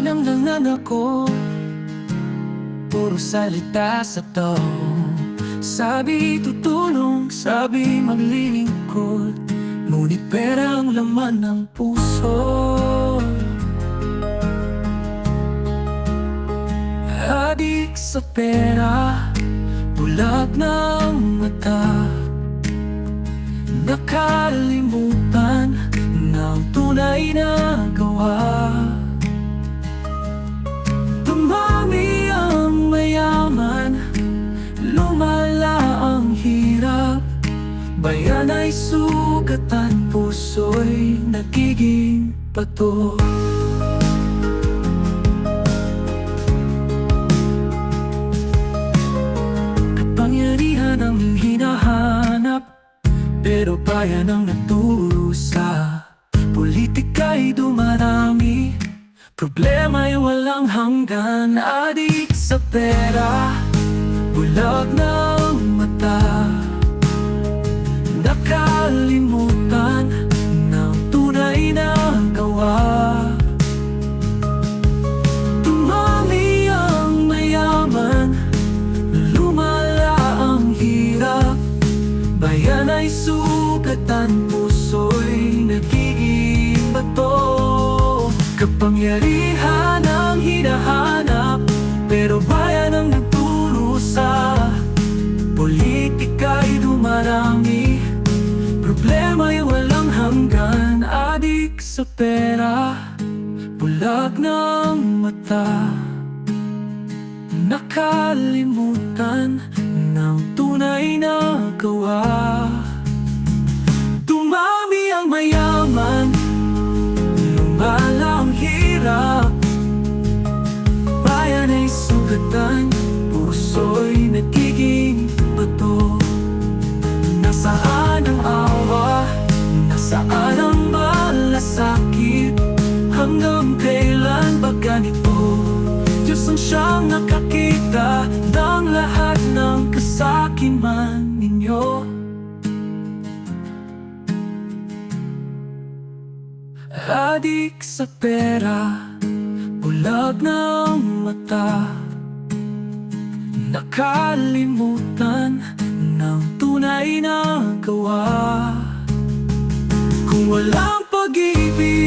Mainam lang ako Puro salita sa to. Sabi tutulong, sabi maglilingkod. Ngunit pera ang laman ng puso. Adik sa pera Bulag ng mata. Nakalimutan ng tunay na Bayan ay sugatan Puso'y nagiging bato. Kapangyarihan ang hinahanap Pero bayan ang nagturusa Politika'y dumarami. Problema'y walang hanggan Adik sa pera Bulag ng Bayan ay sugatan Puso'y nagiging bato. Kapangyarihan ang hinahanap Pero bayan ang nagturusa Politika'y dumarami. Problema'y walang hanggan Adik sa pera Bulag ng mata. Nakalimutan ng tunay na gawa nakakita ng lahat ng kasakiman ninyo. Adik sa pera, bulag ng mata. Nakalimutan ng tunay na gawa. Kung walang pag-ibig